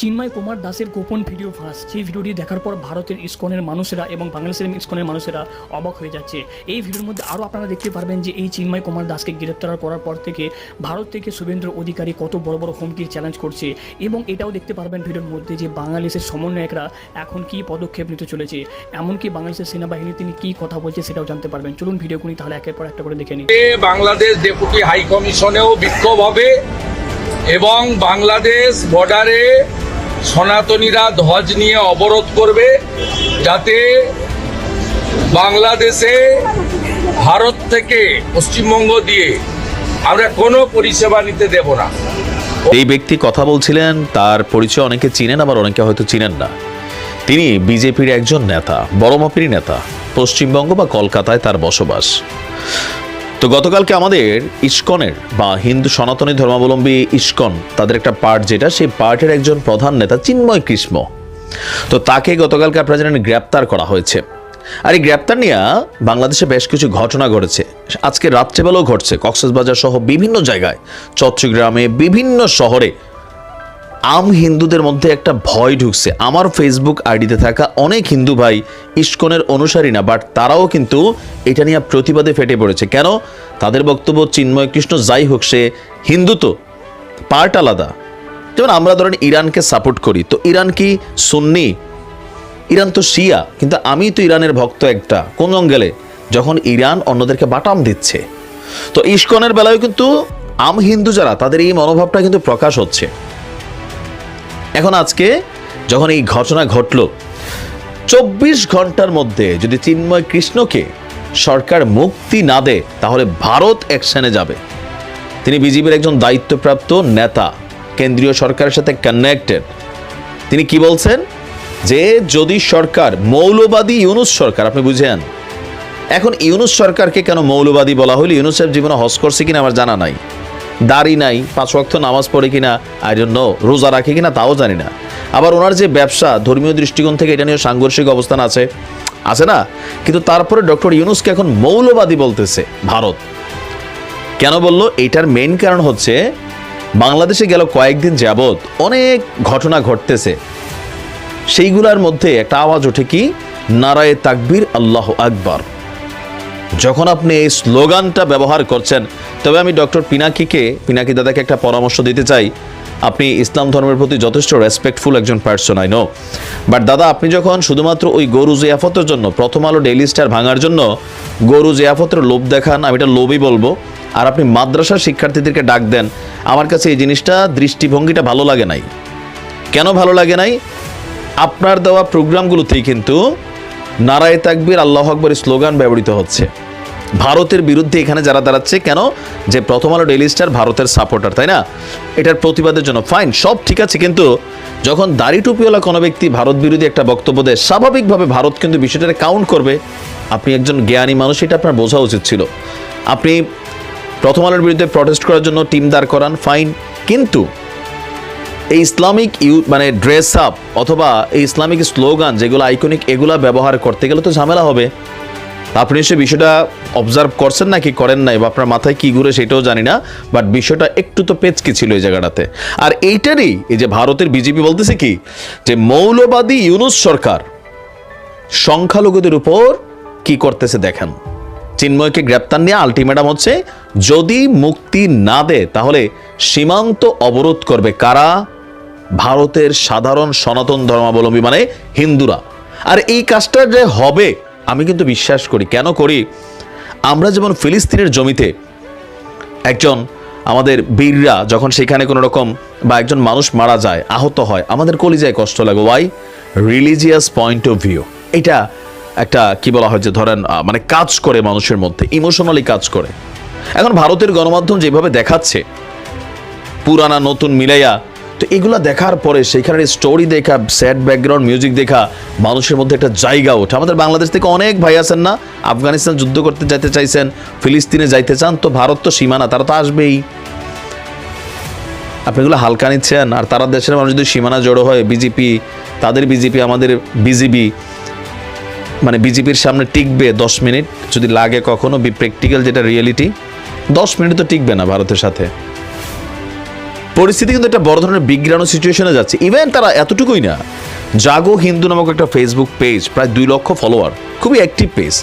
চিন্ময় কুমার দাসের গোপন ভিডিও ফাঁস। সেই ভিডিওটি দেখার পর ভারতের ইস্কনের মানুষেরা এবং বাংলাদেশের ইস্কনের মানুষেরা অবাক হয়ে যাচ্ছে। এই ভিডিওর মধ্যে আরও আপনারা দেখতে পারবেন যে এই চিন্ময় কুমার দাসকে গ্রেপ্তার করার পর থেকে ভারত থেকে শুভেন্দ্র অধিকারী কত বড় বড় হুমকির চ্যালেঞ্জ করছে এবং এটাও দেখতে পারবেন ভিডিওর মধ্যে যে বাংলাদেশের সমন্বয়করা এখন কি পদক্ষেপ নিতে চলেছে, এমনকি বাংলাদেশের সেনাবাহিনী তিনি কি কথা বলছে সেটাও জানতে পারবেন। চলুন ভিডিওগুলি তাহলে একের পর একটা করে দেখে নিন বাংলাদেশ ডেপুটি হাই কমিশনেও বিক্ষোভ হবে। এবং বাংলাদেশ বর্ডারে সনাতনীরা ধ্বজ নিয়ে অবরোধ করবে যাতে বাংলাদেশে ভারত থেকে পশ্চিমবঙ্গ দিয়ে আমরা কোনো পরিষেবা নিতে দেব না। এই ব্যক্তি কথা বলছিলেন, তার পরিচয় অনেকে চিনেন, আবার অনেকে হয়তো চিনেন না। তিনি বিজেপির একজন নেতা বড় মাপেরই নেতা, পশ্চিমবঙ্গ বা কলকাতায় তার বসবাস। তো গতকালকে আমাদের ইস্কনের বা হিন্দু সনাতনী ধর্মাবলম্বী ইস্কন, তাদের একটা পার্ট যেটা, সেই পার্টের একজন প্রধান নেতা চিন্ময় কৃষ্ণ। তো তাকে গতকালকে আপনারা জানেন গ্রেপ্তার করা হয়েছে। আর এই গ্রেপ্তার নিয়ে বাংলাদেশে বেশ কিছু ঘটনা ঘটেছে। আজকে রাত্রেবেলাও ঘটছে। কক্সবাজার সহ বিভিন্ন জায়গায়, চট্টগ্রামে, বিভিন্ন শহরে আম হিন্দুদের মধ্যে একটা ভয় ঢুকছে। আমার ফেসবুক আইডিতে থাকা অনেক হিন্দু ভাই ইস্কনের অনুসারী না বাট তারাও কিন্তু এটা নিয়ে প্রতিবাদে ফেটে পড়েছে। কেন? তাদের বক্তব্য চিন্ময় কৃষ্ণ, যাই হোক, সে হিন্দু তো পার্ট আলাদা। যেমন আমরা ধরেন ইরানকে সাপোর্ট করি, তো ইরান কি সুন্নি? ইরান তো শিয়া, কিন্তু আমি তো ইরানের ভক্ত একটা, কোন অঙ্গেলে যখন ইরান অন্যদেরকে বাটাম দিচ্ছে। তো ইস্কনের বেলায় কিন্তু আম হিন্দু যারা, তাদের এই মনোভাবটা কিন্তু প্রকাশ হচ্ছে। এখন আজকে যখন এই ঘটনা ঘটল, চব্বিশ ঘণ্টার মধ্যে যদি চিন্ময় কৃষ্ণকে সরকার মুক্তি না দেয়, তাহলে ভারত অ্যাকশনে যাবে। তিনি বিজেপির একজন দায়িত্বপ্রাপ্ত নেতা, কেন্দ্রীয় সরকারের সাথে কানেক্টেড তিনি কি বলছেন? যে যদি সরকার মৌলবাদী ইউনুস সরকার, আপনি বুঝেন, এখন ইউনুস সরকারকে কেন মৌলবাদী বলা হলো? ইউনুস সাহেব জীবনে হজ করছে কিনা আমার জানা নাই। দাড়ি নাই, পাঁচ ওয়াক্ত নামাজ পড়ে কিনা আই জন্য রোজা রাখে কিনা তাও জানি না। আবার ওনার যে ব্যবসা, ধর্মীয় দৃষ্টিকোণ থেকে এটা নিয়ে সাংঘর্ষিক অবস্থান আছে আছে না? কিন্তু তারপরে ডক্টর ইউনুসকে এখন মৌলবাদী বলতেছে ভারত। কেন বলল? এটার মেইন কারণ হচ্ছে, বাংলাদেশে গেল কয়েকদিন যাবৎ অনেক ঘটনা ঘটতেছে। সেইগুলোর মধ্যে একটা আওয়াজ ওঠে কি? নারায়ে তাকবীর আল্লাহ আকবার। যখন আপনি এই স্লোগানটা ব্যবহার করছেন, তবে আমি ডক্টর পিনাকিকে, পিনাকি দাদাকে একটা পরামর্শ দিতে চাই। আপনি ইসলাম ধর্মের প্রতি যথেষ্ট রেসপেক্টফুল একজন পার্সন আই নো বাট দাদা, আপনি যখন শুধুমাত্র ওই গরু জিয়াফতের জন্য, প্রথম আলো ডেইলি স্টার ভাঙার জন্য গরু জিয়াফতের লোভ দেখান, আমি এটা লোভই বলব, আর আপনি মাদ্রাসার শিক্ষার্থীদেরকে ডাক দেন, আমার কাছে এই জিনিসটা দৃষ্টিভঙ্গিটা ভালো লাগে নাই। কেন ভালো লাগে নাই? আপনার দেওয়া প্রোগ্রামগুলোতেই কিন্তু নারায় তাকবীর আল্লাহ আকবর স্লোগান ব্যবহৃত হচ্ছে। ভারতের বিরুদ্ধে এখানে যারা দাঁড়াচ্ছে, কেন? যে প্রথম আলো ডেইলি স্টার ভারতের সাপোর্টার তাই না? এটার প্রতিবাদের জন্য। ফাইন সব ঠিক আছে, কিন্তু যখন দাড়ি টুপিওয়ালা কোনো ব্যক্তি ভারত বিরোধী একটা বক্তব্য দেয়, স্বাভাবিকভাবে ভারত কিন্তু বিষয়টাকে কাউন্ট করবে। আপনি একজন জ্ঞানী মানুষ, এটা আপনার বোঝা উচিত ছিল। আপনি প্রথম আলোর বিরুদ্ধে প্রটেস্ট করার জন্য টিম দাঁড় করান ফাইন কিন্তু এই ইসলামিক ইউ মানে ড্রেস আপ অথবা এই ইসলামিক স্লোগান যেগুলো আইকনিক এগুলা ব্যবহার করতে গেলে তো ঝামেলা হবে। আপনি নিশ্চয়ই বিষয়টা অবজার্ভ করছেন নাকি করেন নাই বা আপনার মাথায় কি ঘুরে সেটাও জানি না বাট বিষয়টা একটু তো পেচকি ছিল এই জায়গাটাতে। আর এইটারই এই যে ভারতের বিজেপি বলতেছে কি, যে মৌলবাদী ইউনুস সরকার সংখ্যালঘুদের উপর কি করতেছে দেখেন। চিন্ময়কে গ্রেপ্তার নিয়ে আলটিমেটাম হচ্ছে, যদি মুক্তি না দেয়, তাহলে সীমান্ত অবরোধ করবে কারা? ভারতের সাধারণ সনাতন ধর্মাবলম্বী মানে হিন্দুরা। আর এই কাজটা যে হবে আমি কিন্তু বিশ্বাস করি। কেন করি? আমরা যেমন ফিলিস্তিনের জমিতে একজন আমাদের বীররা যখন সেখানে কোনো রকম বা একজন মানুষ মারা যায়, আহত হয়, আমাদের কলিজায় কষ্ট লাগে। Why religious point of view এটা একটা, কি বলা হয় যে ধরেন মানে কাজ করে মানুষের মধ্যে ইমোশনালি কাজ করে। এখন ভারতের গণমাধ্যম যেভাবে দেখাচ্ছে, পুরানা নতুন মিলাইয়া তো এগুলো দেখার পরে সেখানের স্টোরি দেখা স্যাড ব্যাকগ্রাউন্ড মিউজিক দেখা, মানুষের মধ্যে একটা জায়গা ওঠে। আমাদের বাংলাদেশ থেকে অনেক ভাই আছেন না, আফগানিস্তান যুদ্ধ করতে যাইতে চাইছেন, ফিলিস্তিনে যাইতে চান, তো ভারত তো সীমানা, তারা তো আসবেই। আপনি এগুলো হালকা নিচ্ছেন, আর তারা দেশের মানুষ যদি সীমানা জড়ো হয়, বিজেপি, তাদের বিজেপি, আমাদের বিজেপি মানে বিজেপির সামনে টিকবে দশ মিনিট, যদি লাগে কখনো বি প্র্যাকটিক্যাল যেটা রিয়েলিটি দশ মিনিট তো টিকবে না ভারতের সাথে। পরিস্থিতি কিন্তু একটা বড় ধরনের বিগ্রানো সিচুয়েশনে যাচ্ছে। ইভেন তারা এতটুকুই না, জাগো হিন্দু নামক একটা ফেসবুক পেজ প্রায় দুই লক্ষ ফলোয়ার খুবই অ্যাক্টিভ পেজ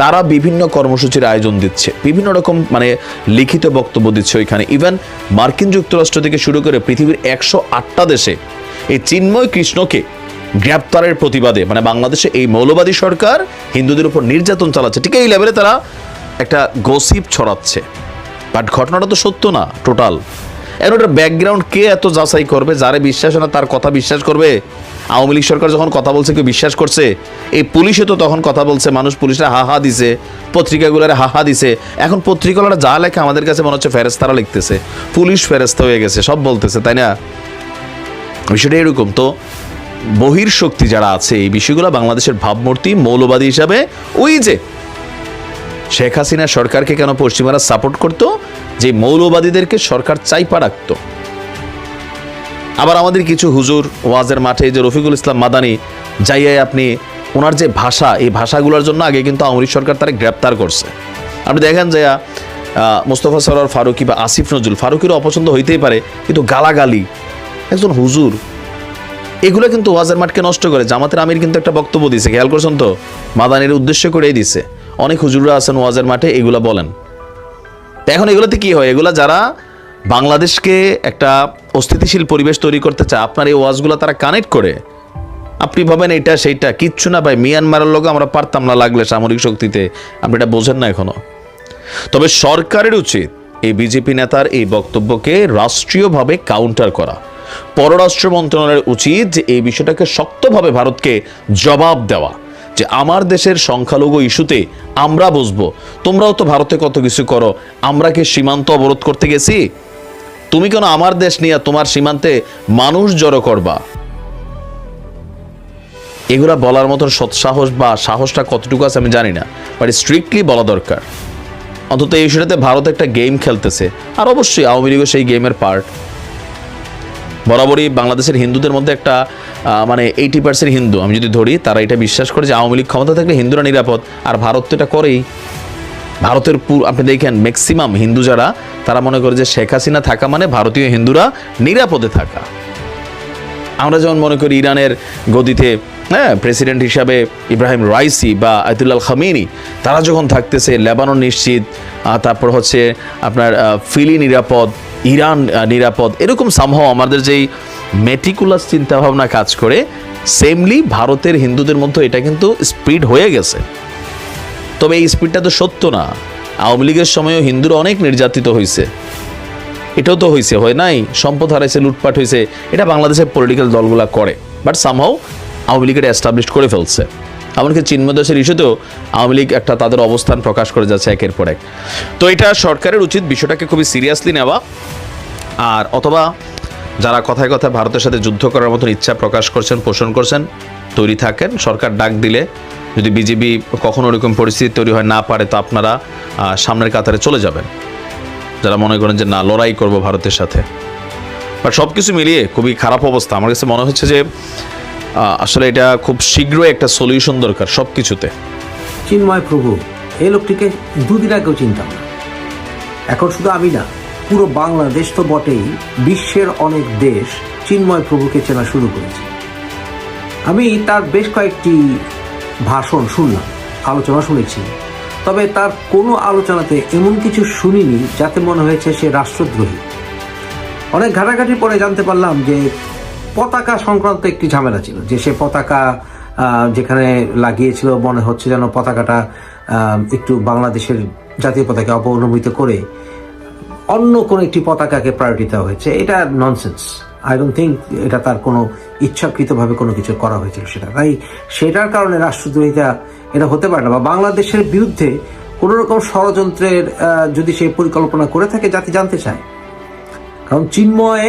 তারা বিভিন্ন কর্মসূচির আয়োজন দিচ্ছে, বিভিন্ন রকম মানে লিখিত বক্তব্য দিচ্ছে ওইখানে। ইভেন মার্কিন যুক্তরাষ্ট্র থেকে শুরু করে পৃথিবীর একশো আটটা দেশে এই চিন্ময় কৃষ্ণকে গ্রেপ্তারের প্রতিবাদে মানে বাংলাদেশে এই মৌলবাদী সরকার হিন্দুদের উপর নির্যাতন চালাচ্ছে। ঠিক এই লেভেলে তারা একটা গসিপ ছড়াচ্ছে। বাট ঘটনাটা তো সত্য না টোটাল এখন ওটার ব্যাকগ্রাউন্ড কে এত যাচাই করবে? যারে বিশ্বাস না তার কথা বিশ্বাস করবে? আওয়ামী লীগ সরকার যখন কথা বলছে, কেউ বিশ্বাস করছে? এই পুলিশে তো তখন কথা বলছে, মানুষ পুলিশরা হা হা দিছে, পত্রিকাগুলোরে হা হা দিছে। এখন পত্রিকাগুলোরা যা লেখে আমাদের কাছে মনে হচ্ছে ফেরেস্তারা লিখতেছে। পুলিশ ফেরেস্তা হয়ে গেছে, সব বলতেছে, তাই না? বিষয়টা এরকম। তো বহির শক্তি যারা আছে, এই বিষয়গুলো বাংলাদেশের ভাবমূর্তি মৌলবাদী হিসাবে, ওই যে শেখ হাসিনা সরকারকে কেন পশ্চিমারা সাপোর্ট করতো? যে মৌলবাদীদেরকে সরকার চাইপা রাখতো। আবার আমাদের কিছু হুজুর ওয়াজের মাঠে যে রফিকুল ইসলাম মাদানি যাইয়াই আপনি, ওনার যে ভাষা, এই ভাষাগুলোর জন্য আগে কিন্তু আওয়ামী সরকার তারা গ্রেপ্তার করছে। আপনি দেখেন যে মোস্তফা সরোয়ার ফারুকি বা আসিফ নজরুল, ফারুকিরও অপছন্দ হইতেই পারে, কিন্তু গালাগালি, একজন হুজুর, এগুলো কিন্তু ওয়াজের মাঠকে নষ্ট করে। জামাতের আমির কিন্তু একটা বক্তব্য দিছে খেয়াল করছেন তো? মাদানির উদ্দেশ্য করেই দিছে। অনেক হুজুররা আছেন ওয়াজের মাঠে, এগুলা বলেন। এখন এগুলোতে কি হয়? এগুলা যারা বাংলাদেশকে একটা অস্থিতিশীল পরিবেশ তৈরি করতে চায়, আপনার এই ওয়াজগুলো তারা কানেক্ট করে। আপনি ভাবেন এটা সেইটা, কিচ্ছু না ভাই, মিয়ানমারের লোক আমরা পারতাম না লাগলে সামরিক শক্তিতে, আপনি এটা বোঝেন না এখনও। তবে সরকারের উচিত এই বিজেপি নেতার এই বক্তব্যকে রাষ্ট্রীয়ভাবে কাউন্টার করা। পররাষ্ট্র মন্ত্রণালয়ের উচিত যে এই বিষয়টাকে শক্তভাবে ভারতকে জবাব দেওয়া। যে আমার দেশের সংখ্যালঘু ইস্যুতে আমরা বুঝব। তোমরাও তো ভারতে কত কিছু করো, আমরা কি সীমান্ত অবরোধ করতে গেছি? তুমি কেন আমার দেশ নিয়ে তোমার সীমান্তে মানুষ জড়ো করবা? এগুলা বলার মতন সৎসাহস বা সাহসটা কতটুকু আছে আমি জানি না বাট স্ট্রিক্টলি বলা দরকার। অন্তত এই ইস্যুটাতে ভারত একটা গেম খেলতেছে, আর অবশ্যই আওয়ামী লীগও সেই গেমের পার্ট বরাবরই বাংলাদেশের হিন্দুদের মধ্যে একটা মানে এইটি পার্সেন্ট হিন্দু। আমি যদি ধরি, তারা এটা বিশ্বাস করে যে আওয়ামী লীগ ক্ষমতা থাকলে হিন্দুরা নিরাপদ। আর ভারত তো এটা করেই। ভারতের পুর আপনি দেখেন ম্যাক্সিমাম হিন্দু যারা, তারা মনে করে যে শেখ হাসিনা থাকা মানে ভারতীয় হিন্দুরা নিরাপদে থাকা। আমরা যেমন মনে করি ইরানের গদিতে হ্যাঁ প্রেসিডেন্ট হিসাবে ইব্রাহিম রাইসি বা আয়তুল্লাহ খামিনি তারা যখন থাকতেছে, লেবানন নিশ্চিত তারপর হচ্ছে আপনার ফিলি নিরাপদ ইরান নিরাপদ। এরকম সামহ আমাদের যেই মেটিকুলাস চিন্তাভাবনা কাজ করে সেমলি ভারতের হিন্দুদের মধ্যে এটা কিন্তু স্পিড হয়ে গেছে। তবে এই স্পিডটা তো সত্য না। আওয়ামী লীগের সময়ও হিন্দুরা অনেক নির্যাতিত হয়েছে এটাও তো হয়েছে হয় নাই? সম্পদ হারাইছে, লুটপাট হয়েছে এটা বাংলাদেশের পলিটিক্যাল দলগুলা করে। বাট সামহাও আওয়ামী লীগের অ্যাস্টাবলিশ করে ফেলছে। এমনকি চিন্ময় দাসের ইস্যুতেও আওয়ামী লীগ একটা তাদের অবস্থান প্রকাশ করে যাচ্ছে একের পর এক। তো এটা সরকারের উচিত বিষয়টাকে খুবই সিরিয়াসলি নেওয়া। আর অথবা যারা কথায় কথায় ভারতের সাথে যুদ্ধ করার মতন ইচ্ছা প্রকাশ করছেন, পোষণ করছেন, তৈরি থাকেন, সরকার ডাক দিলে যদি বিজেপি কখনো ওরকম পরিস্থিতি তৈরি হয় না পারে, তো আপনারা সামনের কাতারে চলে যাবেন। যারা মনে করেন যে না, লড়াই করব ভারতের সাথে। বাট সব কিছু মিলিয়ে খুবই খারাপ অবস্থা। আমার কাছে মনে হচ্ছে যে আসলে এটা খুব শীঘ্রই একটা সলিউশন দরকার সব কিছুতে চিন্ময় প্রভু এই লোকটিকে দুদিন আগেও চিনতাম না। এখন শুধু আমি না পুরো বাংলাদেশ তো বটেই বিশ্বের অনেক দেশ চিন্ময় প্রভুকে চেনা শুরু করেছে। আমি তার বেশ কয়েকটি ভাষণ শুনলাম, আলোচনা শুনেছি, তবে তার কোনো আলোচনাতে এমন কিছু শুনিনি যাতে মনে হয়েছে সে রাষ্ট্রদ্রোহী। অনেক ঘাটাঘাটি পরে জানতে পারলাম যে পতাকা সংক্রান্ত একটি ঝামেলা ছিল, যে সে পতাকা যেখানে লাগিয়েছিল মনে হচ্ছে যেন পতাকাটা একটু বাংলাদেশের জাতীয় পতাকা অপনমিত করে অন্য কোনো একটি পতাকাকে প্রায়োরিটি দেওয়া হয়েছে, এটা ননসেন্স আই ডোন্ট থিঙ্ক এটা তার কোনো ইচ্ছাকৃতভাবে কোনো কিছু করা হয়েছিল সেটা। তাই সেটার কারণে রাষ্ট্রদ্রোহিতা এটা হতে পারে না। বা বাংলাদেশের বিরুদ্ধে কোনো রকম ষড়যন্ত্রের যদি সে পরিকল্পনা করে থাকে, জাতি জানতে চায়। কারণ চিন্ময়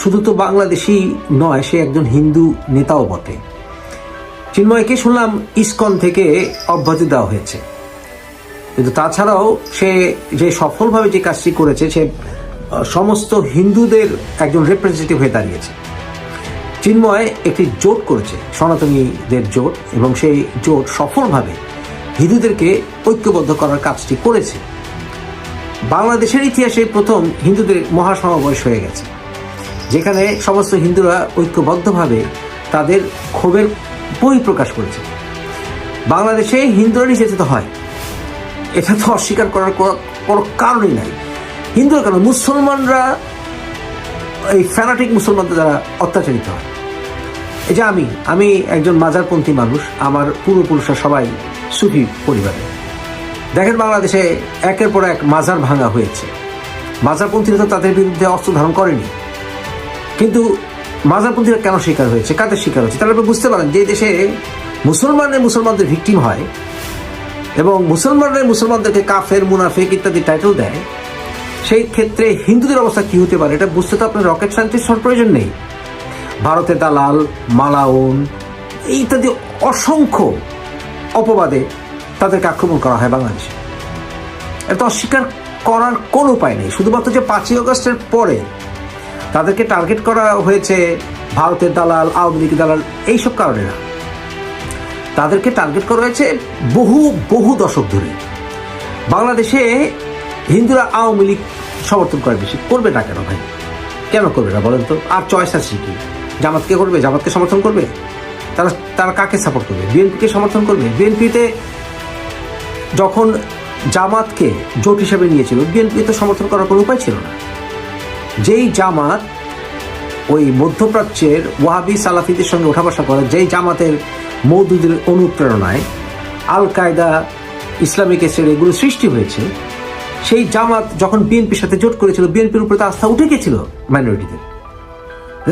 শুধু তো বাংলাদেশি নয়, সে একজন হিন্দু নেতাও বটে। চিন্ময়কে শুনলাম ইসকন থেকে অব্যাহতি দেওয়া হয়েছে। কিন্তু তাছাড়াও সে যে সফলভাবে যে কাজটি করেছে, সে সমস্ত হিন্দুদের একজন রিপ্রেজেন্টেটিভ হয়ে দাঁড়িয়েছে। চিন্ময় একটি জোট করেছে, সনাতনীদের জোট, এবং সেই জোট সফলভাবে হিন্দুদেরকে ঐক্যবদ্ধ করার কাজটি করেছে। বাংলাদেশের ইতিহাসে প্রথম হিন্দুদের মহাসমাবেশ হয়ে গেছে, যেখানে সমস্ত হিন্দুরা ঐক্যবদ্ধভাবে তাদের ক্ষোভের বহিঃপ্রকাশ করেছে। বাংলাদেশে হিন্দুরা নির্যাতিত হয়। এটা তো অস্বীকার করার কোনো- কারণই নাই। হিন্দুরা কেন? মুসলমানরা, এই ফ্যানাটিক মুসলমানদের দ্বারা অত্যাচারিত হয়। এই যে আমি আমি একজন মাজারপন্থী মানুষ, আমার পূর্বপুরুষরা সবাই সুফি পরিবারে। দেখেন বাংলাদেশে একের পর এক মাজার ভাঙা হয়েছে। মাজারপন্থীরা তো তাদের বিরুদ্ধে অস্ত্র ধারণ করেনি। কিন্তু মাজারপন্থীরা কেন শিকার হয়েছে? কাদের শিকার হয়েছে? আপনি বুঝতে পারেন যে দেশে মুসলমানের মুসলমানদের ভিকটিম হয় এবং মুসলমানরা মুসলমানদেরকে কাফের, মুনাফেক ইত্যাদি টাইটেল দেয়। সেই ক্ষেত্রে হিন্দুদের অবস্থা কি হতে পারে? এটা বুঝতে তো আপনার রকেট সায়েন্টিস্ট হওয়ার প্রয়োজন নেই। ভারতে দালাল, মালাউন, ইত্যাদি অসংখ্য অপবাদে তাদেরকে আক্রমণ করা হয় বাংলাদেশে। এটা অস্বীকার করার কোনো উপায় নেই। শুধুমাত্র যে পাঁচই অগস্টের পরে তাদেরকে টার্গেট করা হয়েছে ভারতের দালাল, আওয়ামী লীগ দালাল, এইসব কারণে না। তাদেরকে টার্গেট করা হয়েছে বহু বহু দশক ধরে। বাংলাদেশে হিন্দুরা আওয়ামী লীগ সমর্থন করে বেশি। করবে না কেন ভাই? কেন করবে না বলেন তো? আর চয়েস আছে কি? জামাতকে করবে? জামাতকে সমর্থন করবে? তারা তারা কাকে সাপোর্ট করবে? বিএনপিকে সমর্থন করবে? বিএনপিতে যখন জামাতকে জোট হিসেবে নিয়েছিল বিএনপি তো সমর্থন করার কোনো উপায় ছিল না। যেই জামাত ওই মধ্যপ্রাচ্যের ওয়াহাবি সালাফিদের সঙ্গে ওঠা বসা করে, যেই জামাতের মৌদুদের অনুপ্রেরণায় আল কায়দা ইসলামিক স্টেট এগুলো সৃষ্টি হয়েছে। সেই জামাত যখন বিএনপির সাথে জোট করেছিল, বিএনপির উপরে তো আস্থা উঠে গেছিল মাইনরিটিদের।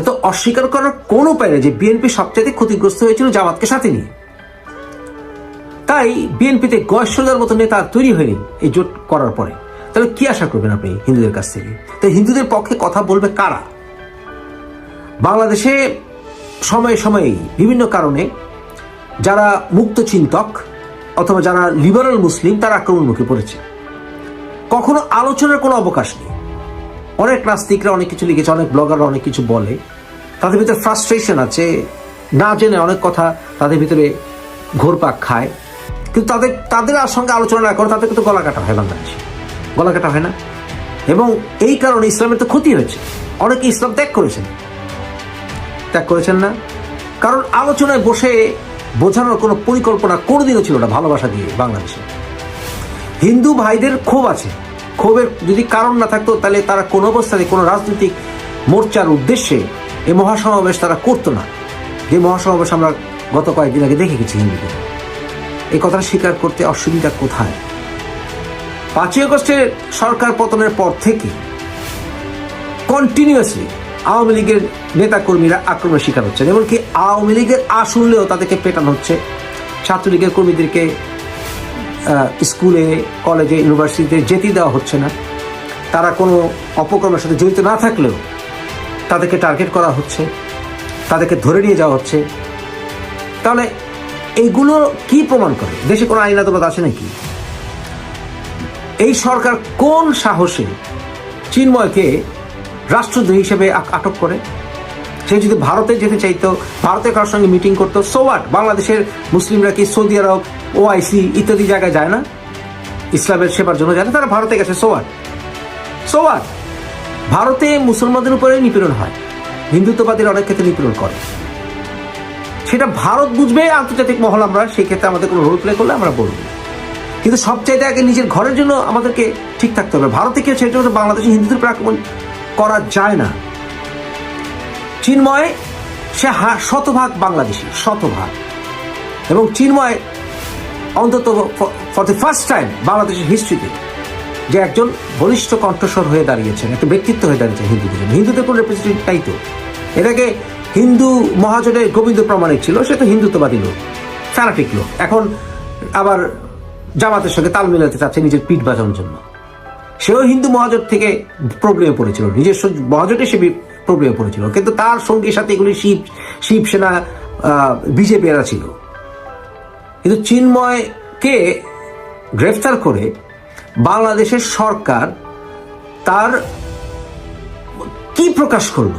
তো অস্বীকার করার কোনো উপায় নেই যে বিএনপি সবচেয়ে ক্ষতিগ্রস্ত হয়েছিল জামাতকে সাথে নিয়ে। তাই বিএনপিতে গয়েশ্বরদার মতো নেতা তৈরি হয়নি এই জোট করার পরে। তাহলে কি আশা করবেন আপনি হিন্দুদের কাছ থেকে? তাই হিন্দুদের পক্ষে কথা বলবে কারা? বাংলাদেশে সময়ে সময়ে বিভিন্ন কারণে যারা মুক্ত চিন্তক অথবা যারা লিবারাল মুসলিম, তারা আক্রমণ মুখে পড়েছে। কখনো আলোচনার কোনো অবকাশ নেই। অনেক নাস্তিকরা অনেক কিছু লিখেছে, অনেক ব্লগাররা অনেক কিছু বলে। তাদের ভিতরে ফ্রাস্ট্রেশন আছে, না জেনে অনেক কথা তাদের ভিতরে ঘোরপাক খায়। কিন্তু তাদের তাদের আর সঙ্গে আলোচনা না করে তাদেরকে তো গলা কাটা হয় বাংলাদেশে। গলা কাটা হয় না। এবং এই কারণে ইসলামের তো ক্ষতি হয়েছে। অনেকে ইসলাম ত্যাগ করেছেন। ত্যাগ করেছেন না। কারণ আলোচনায় বসে বোঝানোর কোনো পরিকল্পনা কোনোদিনও ছিল না ভালোবাসা দিয়ে বাংলাদেশে। হিন্দু ভাইদের ক্ষোভ আছে। ক্ষোভের যদি কারণ না থাকতো, তাহলে তারা কোনো অবস্থাতে কোনো রাজনৈতিক মোর্চার উদ্দেশ্যে এই মহাসমাবেশ তারা করতো না। যে মহাসমাবেশ আমরা গত কয়েকদিন আগে দেখে গেছি হিন্দুদের। এই কথাটা স্বীকার করতে অসুবিধা কোথায়? পাঁচই আগস্টের সরকার পতনের পর থেকে কন্টিনিউয়াসলি আওয়ামী লীগের নেতাকর্মীরা আক্রমণের শিকার হচ্ছেন, এমনকি আওয়ামী লীগের আসলেও তাদেরকে পেটানো হচ্ছে। ছাত্রলীগের কর্মীদেরকে স্কুলে, কলেজে, ইউনিভার্সিটিতে যেতে দেওয়া হচ্ছে না। তারা কোনো অপকর্মের সাথে জড়িত না থাকলেও তাদেরকে টার্গেট করা হচ্ছে, তাদেরকে ধরে নিয়ে যাওয়া হচ্ছে। তাহলে এইগুলো কি প্রমাণ করে? দেশে কোনো আইন আদালত আছে নাকি? এই সরকার কোন সাহসে, চিন্ময়কে রাষ্ট্রদ্রোহী হিসেবে আটক করে। সে যদি ভারতে যেতে চাইতো, ভারতে কারোর সঙ্গে মিটিং করতো সোয়াট বাংলাদেশের মুসলিমরা কি সৌদি আরব ওআইসি ইত্যাদি জায়গায় যায় না? ইসলামের সেবার জন্য যায় না, তারা ভারতে গেছে সোয়াট সোয়াট ভারতে মুসলমানদের উপরে নিপীড়ন হয়, হিন্দুত্ববাদীরা অনেক ক্ষেত্রে নিপীড়ন করে। সেটা ভারত বুঝবে, আন্তর্জাতিক মহল আমরা, সেই ক্ষেত্রে আমাদের কোনো রোল প্লে করলে আমরা বলব। কিন্তু সবচাইতে আগে নিজের ঘরের জন্য আমাদেরকে ঠিক থাকতে হবে। ভারতে কেউ জন্য বাংলাদেশে হিন্দুদের উপর আক্রমণ করা যায় না। চিন্ময়, সে শতভাগ বাংলাদেশি, শতভাগ। এবং চিন্ময় অন্তত ফর দ্য ফার্স্ট টাইম বাংলাদেশের হিস্ট্রিতে যে একজন বলিষ্ঠ কণ্ঠস্বর হয়ে দাঁড়িয়েছেন, একটা ব্যক্তিত্ব হয়ে দাঁড়িয়েছেন হিন্দুদের জন্য। হিন্দুদের কোনো রিপ্রেজেন্টেটিভ তাই তো। এটাকে হিন্দু মহাজনের গোবিন্দ প্রমাণিক ছিল, সে তো হিন্দুত্ববাদী লোক ফ্যানাটিক লোক। এখন আবার জামাতের সঙ্গে তাল মিলাতে চাচ্ছে নিজের পিঠ বাজানোর জন্য। সেও হিন্দু মহাজোট থেকে প্রবলেমে পড়েছিল। নিজস্ব মহাজোটে সে প্রবলেমে পড়েছিল। কিন্তু তার সঙ্গীর সাথে এগুলি শিব শিবসেনা বিজেপি এরা ছিল। কিন্তু চিন্ময়কে গ্রেফতার করে বাংলাদেশের সরকার তার কি প্রকাশ করল?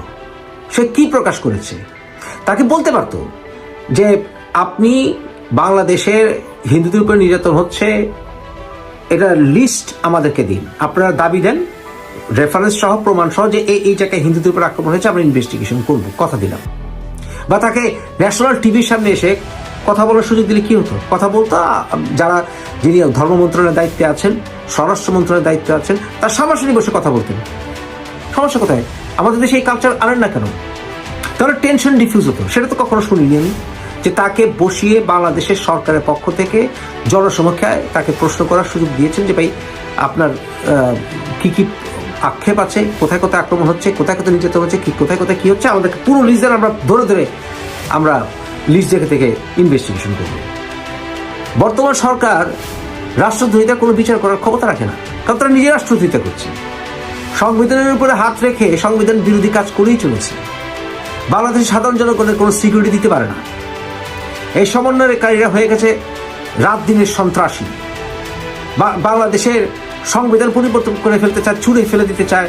সে কি প্রকাশ করেছে? তাকে বলতে পারতো যে, আপনি বাংলাদেশের হিন্দুদের উপর নির্যাতন হচ্ছে এটা লিস্ট আমাদেরকে দিন। আপনারা দাবি দেন রেফারেন্স সহ, প্রমাণ সহ যে এই এই জায়গায় হিন্দুদের উপর আক্রমণ হয়েছে, আমরা ইনভেস্টিগেশন করব, কথা দিলাম। বা তাকে ন্যাশনাল টিভির সামনে এসে কথা বলার সুযোগ দিলে কি হতো? কথা বলতো যারা, যিনি ধর্ম মন্ত্রণালয়ের দায়িত্বে আছেন, স্বরাষ্ট্র মন্ত্রণালয়ের দায়িত্বে আছেন, তার সামনাসামনি বসে কথা বলতেন। সমস্যা কোথায়? আমাদের দেশে এই কালচার আনেন না কেন? তাহলে টেনশন ডিফিউজ হতো। সেটা তো কখনো শুনিনি আমি। যে তাকে বসিয়ে বাংলাদেশের সরকারের পক্ষ থেকে জনসমক্ষে তাকে প্রশ্ন করার সুযোগ দিয়েছেন যে, ভাই, আপনার কি কি আক্ষেপ আছে? কোথায় কোথায় আক্রমণ হচ্ছে? কোথায় কোথায় নির্যাতন হচ্ছে? কি, কোথায় কোথায় কি হচ্ছে? আমাদেরকে পুরো লিস্ট আমরা ধরে ধরে আমরা লিস্ট দেখে থেকে ইনভেস্টিগেশন করব। বর্তমান সরকার রাষ্ট্রদ্রোহিতার কোনো বিচার করার ক্ষমতা রাখে না, কারণ তারা নিজে রাষ্ট্রদ্রোহিতা করছে। সংবিধানের উপরে হাত রেখে সংবিধান বিরোধী কাজ করেই চলেছে। বাংলাদেশের সাধারণ জনগণের কোনো সিকিউরিটি দিতে পারে না। এই সমন্বয়কারীরা হয়ে গেছে রাত দিনের সন্ত্রাসী। বাংলাদেশের সংবিধান পরিবর্তন করে ফেলতে চায়, ছুঁড়ে ফেলে দিতে চায়,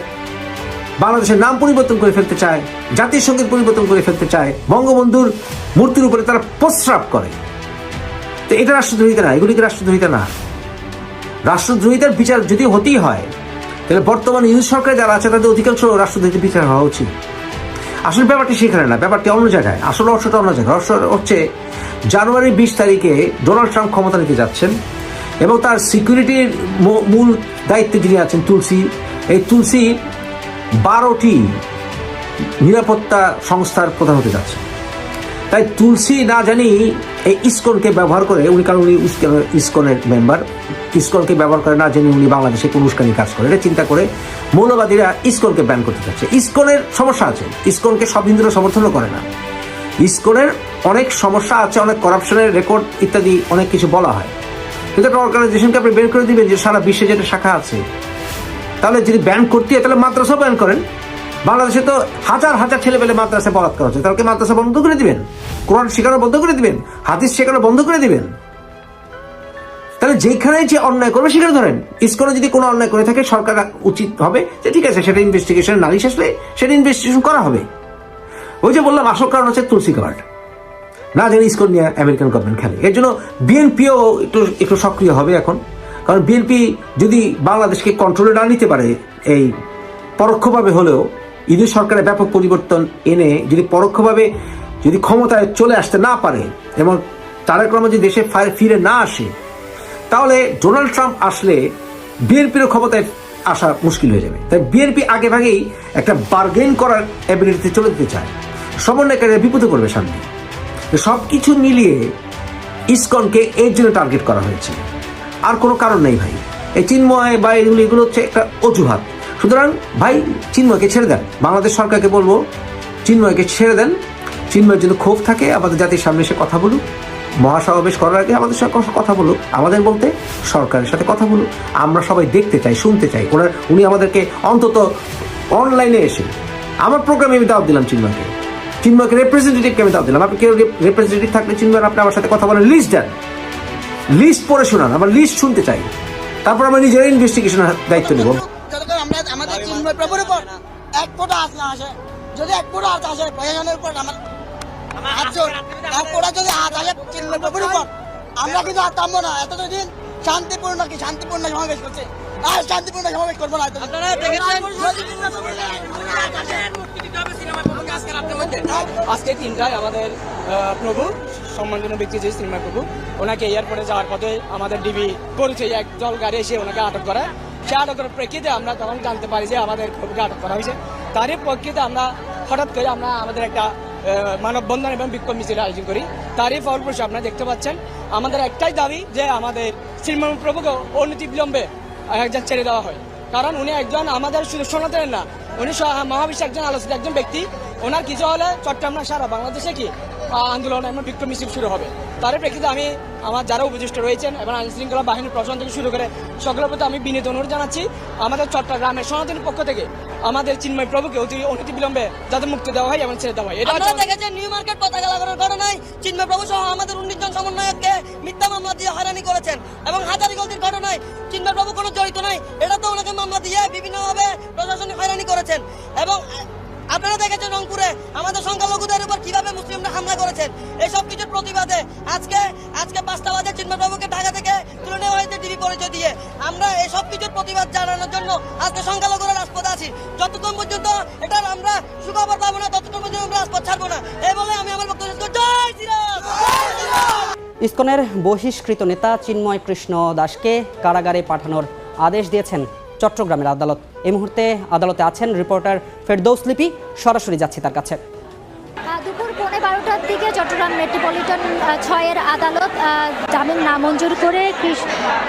বাংলাদেশের নাম পরিবর্তন করে ফেলতে চায় জাতির সংগীত পরিবর্তন করে ফেলতে চায়, বঙ্গবন্ধুর মূর্তির উপরে তারা প্রস্রাব করে। তো এটা রাষ্ট্রদ্রোহিতা না এগুলিকে রাষ্ট্রদ্রোহিতা না? রাষ্ট্রদ্রোহিতার বিচার যদি হতেই হয়, তাহলে বর্তমান ইউনিট সরকার যারা আছে, তাদের অধিকাংশ রাষ্ট্রদ্রোহিতার বিচার হওয়া উচিত। আসলে ব্যাপারটি সেখানে না, ব্যাপারটি অন্য জায়গায়, আসলে অর্থটা অন্য জায়গায়। রহস্য হচ্ছে জানুয়ারি বিশ তারিখে ডোনাল্ড ট্রাম্প ক্ষমতা নিতে যাচ্ছেন এবং তার সিকিউরিটির মূল দায়িত্বে যিনি আছেন তুলসী, এই তুলসী বারোটি নিরাপত্তা সংস্থার প্রধান হতে যাচ্ছে তাই তুলসী না জানি এই ইসকনকে ব্যবহার করে, উনি কারণ উনি ইস্কনের- মেম্বার, ইসকনকে ব্যবহার করে না জানি উনি বাংলাদেশে কোন উস্কানি কাজ করে। এটা চিন্তা করে মৌলবাদীরা ইসকনকে ব্যান করতে চাচ্ছে ইসকনের সমস্যা আছে। ইসকনকে সব হিন্দুরা সমর্থনও করে না। ইসকনের অনেক সমস্যা আছে, অনেক করাপশনের রেকর্ড ইত্যাদি অনেক কিছু বলা হয়। কিন্তু একটা অর্গানাইজেশনকে আপনি বের করে দিবেন যে সারা বিশ্বে যেটা শাখা আছে, তাহলে যদি ব্যান করতে হয়, তাহলে মাদ্রাসা ব্যান করেন। বাংলাদেশে তো হাজার হাজার ছেলে পেলে মাদ্রাসা বলাৎকার হচ্ছে। তাহলে মাদ্রাসা বন্ধ করে দিবেন? কোরআন শেখানো বন্ধ করে দিবেন? হাদিস শেখানো বন্ধ করে দিবেন? তাহলে যেখানে যে অন্যায় করবে, সেখানে ধরেন ইসকনে যদি কোনো অন্যায় করে থাকে, সরকার উচিত হবে যে ঠিক আছে, সেটা ইনভেস্টিগেশন নালিশ আসলে সেটা ইনভেস্টিগেশন করা হবে। ওই যে বললাম, আসল কারণ হচ্ছে তুলসী কার্ড। না জানি ইসকন নিয়ে আমেরিকান গভর্নমেন্ট খেলে। এর জন্য বিএনপিও একটু একটু সক্রিয় হবে এখন। কারণ বিএনপি যদি বাংলাদেশকে কন্ট্রোলে না নিতে পারে, এই পরোক্ষভাবে হলেও ইদু সরকারের ব্যাপক পরিবর্তন এনে যদি পরোক্ষভাবে যদি ক্ষমতায় চলে আসতে না পারে, এবং তারেক রহমান যদি দেশে ফিরে না আসে, তাহলে ডোনাল্ড ট্রাম্প আসলে বিএনপিরও ক্ষমতায় আসা মুশকিল হয়ে যাবে। তাই বিএনপি আগে ভাগেই একটা বার্গেন করার অ্যাবিলিটিতে চলে যেতে চায়। সমন্বয়কারীরা বিপদে পড়বে শান্তি সব কিছু মিলিয়ে ইসকনকে এর জন্য টার্গেট করা হয়েছে। আর কোনো কারণ নেই ভাই। এই চিন্ময় বা এগুলো এগুলো হচ্ছে একটা অজুহাত। সুতরাং ভাই, চিন্ময়কে ছেড়ে দেন। বাংলাদেশ সরকারকে বলব, চিন্ময়কে ছেড়ে দেন। চিন্ময়ের যদি ক্ষোভ থাকে, আমাদের জাতির সামনে এসে কথা বলুক। মহাসমাবেশ করার আগে আমাদের সাথে কথা বলুক। আমাদের বলতে সরকারের সাথে কথা বলুক। আমরা সবাই দেখতে চাই, শুনতে চাই। ওনার, উনি আমাদেরকে অন্তত অনলাইনে এসে, আমার প্রোগ্রামে আমি দাওয়াত দিলাম চিন্ময়কে। চিন্ময়কে রিপ্রেজেন্টেটিভকে আমি দাওয়াত দিলাম। আপনি কেউ রিপ্রেজেন্টেটিভ থাকলে চিন্ময় আপনি আমার সাথে কথা বলেন লিস্ট দেন। লিস্ট পড়ে শোনান আমার লিস্ট শুনতে চাই। তারপর আমরা নিজের ইনভেস্টিগেশনের দায়িত্ব নেব। আমরা আমাদের চিন্ময় প্রভুর উপর এক আসে। যদি এক ফোঁটা হাত আসে প্রশাসনের উপর আমার এক ফোঁটা যদি হাত আসে চিন্ময় প্রভুর উপর আমরা কিন্তু আর থামবো না। এতদিন শান্তিপূর্ণ কি? শান্তিপূর্ণ সমাবেশ করছে। আর শান্তিপূর্ণ সমাবেশ করব না। আজকে তিনটায় আমাদের প্রভু, সম্মানজনক ব্যক্তি যে সিনেমা প্রভু, ওনাকে এয়ারপোর্টে যাওয়ার পথে আমাদের ডিবি পরিচয় এক দল গাড়ি এসে ওনাকে আটক করে। সে আটকের প্রেক্ষিতে আমরা তখন জানতে পারি যে আমাদের প্রভুকে আটক করা হয়েছে। তারই প্রেক্ষিতে আমরা হঠাৎ করে আমরা আমাদের একটা মানববন্ধন এবং বিক্ষোভ মিছিল আয়োজন করি। তারই ফলপ্রসূ আপনারা দেখতে পাচ্ছেন, আমাদের একটাই দাবি যে আমাদের শ্রীমান প্রভুকে অনতি বিলম্বে একজন ছেড়ে দেওয়া হয়। কারণ উনি একজন আমাদের শুধু সনাতনের না। উনি মহাবিশ্বের একজন আলোচিত একজন ব্যক্তি। ওনার কিছু হলে চট্টগ্রাম সারা বাংলাদেশে কি আন্দোলন এবং বিক্ষোভ মিছিল শুরু হবে। তার প্রেক্ষিতে আমি আমার যারা উপদেষ্টা রয়েছেন এবং আইন শৃঙ্খলা বাহিনীর প্রশাসন থেকে শুরু করে সকলের প্রতি আমি বিনীত অনুরোধ জানাচ্ছি আমাদের চট্টগ্রামের সনাতনের পক্ষ থেকে আমাদের চিন্ময় প্রভুকে অতি অনতি বিলম্বে যাতে মুক্তি দেওয়া হয় এবং ছেড়ে দেওয়া হয়। এটা দেখেছেন নিউ মার্কেট পতাকা লাগানোর ঘটনায় চিন্ময় প্রভু সহ আমাদের উনিশ জন সমন্বয়ককে মিথ্যা মামলা দিয়ে হয়রানি করেছেন এবং হাজারি গলতির ঘটনায় চিন্ময় প্রভু কোনো জড়িত নাই। এটা তো ওনাকে মামলা দিয়ে বিভিন্নভাবে প্রশাসনিক হয়রানি করেছেন। এবং আপনারা দেখেছেন রংপুরে আমাদের সংখ্যালঘুদের উপর কীভাবে মুসলিমরা হামলা করেছেন? এইসব কিছুর প্রতিবাদে আজকে আজকে পাঁচটা বাজে চিন্ময় ঢাকা থেকে তুলে নেওয়া হয়েছে টিভি পরিচয় দিয়ে। আমরা এই সব কিছুর প্রতিবাদ জানানোর জন্য আজকে সংখ্যালঘুরা রাজপথে আছি। যতক্ষণ পর্যন্ত এটার আমরা সুখবর পাবো না, ততক্ষণ পর্যন্ত আমরা রাজপথ ছাড়বো না। এই বলে আমি আমার বক্তব্য জয় শ্রীরাম! ইসকনের বহিষ্কৃত নেতা চিন্ময় কৃষ্ণ দাসকে কারাগারে পাঠানোর আদেশ দিয়েছেন চট্টগ্রামের আদালত। এই মুহূর্তে আদালতে আছেন রিপোর্টার ফেরদৌস লিপি, সরাসরি যাচ্ছি তার কাছে। দুপুর পৌনে বারোটার দিকে চট্টগ্রাম মেট্রোপলিটন ছয়ের আদালত জামিন নামঞ্জুর করে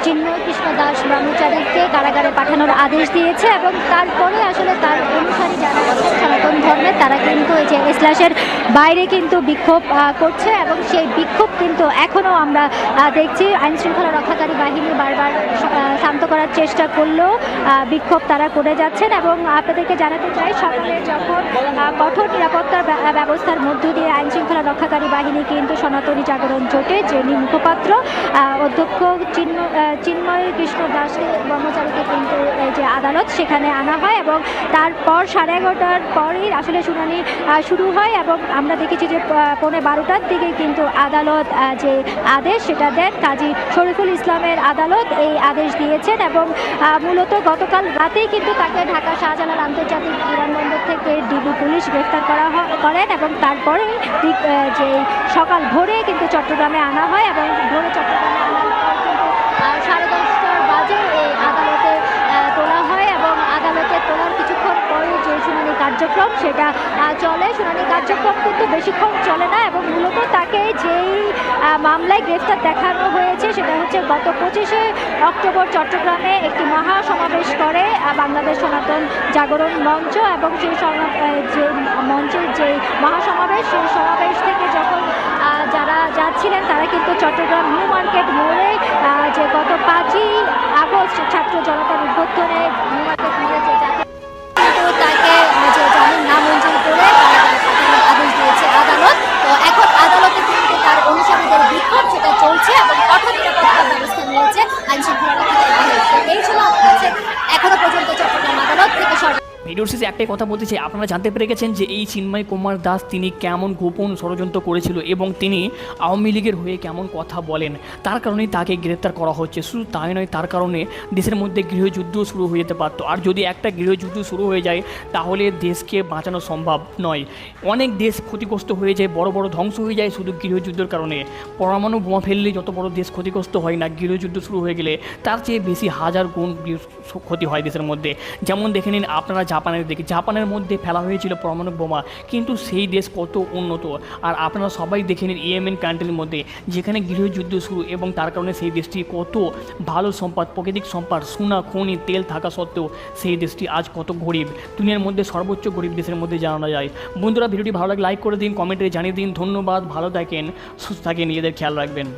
চিন্ময় কৃষ্ণ দাস ব্রহ্মচারীকে কারাগারে পাঠানোর আদেশ দিয়েছে এবং তারপরে আসলে তার অনুসারী যারা আছেন, সনাতন ধর্মের, তারা কিন্তু এই যে এসলাসের বাইরে কিন্তু বিক্ষোভ করছে এবং সেই বিক্ষোভ কিন্তু এখনও আমরা দেখছি। আইন শৃঙ্খলা রক্ষাকারী বাহিনী বারবার শান্ত করার চেষ্টা করলেও বিক্ষোভ তারা করে যাচ্ছেন এবং আপনাদেরকে জানাতে চাই, সকালে যখন কঠোর নিরাপত্তার ব্যবস্থার মধ্য দিয়ে আইন শৃঙ্খলা রক্ষাকারী বাহিনী কিন্তু সনাতনী জাগরণ জোটে, যিনি মুখপাত্র অধ্যক্ষ চিন্ময় আহ, চিন্ময় কৃষ্ণ দাসকে ব্রহ্মচারীকে কিন্তু যে আদালত সেখানে আনা হয় এবং তারপর সাড়ে এগারোটার পরেই আসলে শুনানি শুরু হয় এবং আমরা দেখেছি যে পৌনে বারোটার দিকে কিন্তু আদালত যে আদেশ সেটা দেন কাজী শরীফুল ইসলামের আদালত এই আদেশ দিয়েছেন এবং মূলত গতকাল রাতেই কিন্তু তাকে ঢাকা শাহজালাল আন্তর্জাতিক বিমানবন্দর থেকে ডিবি পুলিশ গ্রেফতার করা করেন এবং তারপরে যে সকাল ভোরে কিন্তু চট্টগ্রামে আনা হয় এবং ভোরে চট্টগ্রামে আনার পর কিন্তু সাড়ে দশটার বাজে এই আদালতে তোলা হয় এবং আদালতে তোলার কিছুক্ষণ পরে যে শুনানি কার্যক্রম সেটা চলে। শুনানি কার্যক্রম কিন্তু বেশিক্ষণ চলে না এবং মূলত তাকে যেই মামলায় গ্রেফতার দেখানো হয়েছে সেটা হচ্ছে গত পঁচিশে অক্টোবর চট্টগ্রামে একটি মহা সমাবেশ করে বাংলাদেশ সনাতন জাগরণ মঞ্চ এবং সেই যে মঞ্চের যে মহাসমাবেশ, সেই সমাবেশ থেকে যখন যাচ্ছিলেন তারা কিন্তু চট্টগ্রাম নিউ মার্কেট মোড়ে যে গত পাঁচই আগস্ট ছাত্র জনতার উদ্বোধনে নিউ মার্কেট মোড়ে যে তাকে যে জামিন নামঞ্জুর করে কারাগারে আদেশ দিয়েছে আদালত। তো এখন আদালতে কিন্তু তার অনুসারীদের বিক্ষোভ সেটা চলছে এবং কঠোর নিরাপত্তা ব্যবস্থা নিয়েছে আইন শৃঙ্খলা রক্ষাকারী বাহিনী। তো এই ছিল এখনও পর্যন্ত চট্টগ্রাম আদালত থেকে সরকার ভিডিওর শেষে একটাই কথা বলতে চাই। আপনারা জানতে পেরে গেছেন যে এই চিন্ময় কুমার দাস তিনি কেমন গোপন ষড়যন্ত্র করেছিল এবং তিনি আওয়ামী লীগের হয়ে কেমন কথা বলেন। তার কারণেই তাকে গ্রেপ্তার করা হচ্ছে। শুধু তাই নয়, তার কারণে দেশের মধ্যে গৃহযুদ্ধ শুরু হয়ে যেতে পারতো। আর যদি একটা গৃহযুদ্ধ শুরু হয়ে যায়, তাহলে দেশকে বাঁচানো সম্ভব নয়। অনেক দেশ ক্ষতিগ্রস্ত হয়ে যায়, বড় বড় ধ্বংস হয়ে যায় শুধু গৃহযুদ্ধের কারণে। পরমাণু বোমা ফেললে যত বড় দেশ ক্ষতিগ্রস্ত হয় না, গৃহযুদ্ধ শুরু হয়ে গেলে তার চেয়ে বেশি হাজার গুণ ক্ষতি হয় দেশের মধ্যে। যেমন দেখে নিন, আপনারা জাপানের দিকে। জাপানের মধ্যে ফেলা হয়েছিল পরমাণু বোমা, কিন্তু সেই দেশ কত উন্নত? আর আপনারা সবাই দেখে নিন ইয়েমেন কান্ট্রির মধ্যে, যেখানে গৃহযুদ্ধ শুরু এবং তার কারণে সেই দেশটি কত ভালো সম্পদ, প্রাকৃতিক সম্পদ, সোনা, খনি, তেল থাকা সত্ত্বেও সেই দেশটি আজ কত গরিব। দুনিয়ার মধ্যে সর্বোচ্চ গরিব দেশের মধ্যে জানানো যায়। বন্ধুরা, ভিডিওটি ভালো লাগে লাইক করে দিন কমেন্টে জানিয়ে দিন। ধন্যবাদ, ভালো থাকেন, সুস্থ থাকেন, নিজেদের খেয়াল রাখবেন।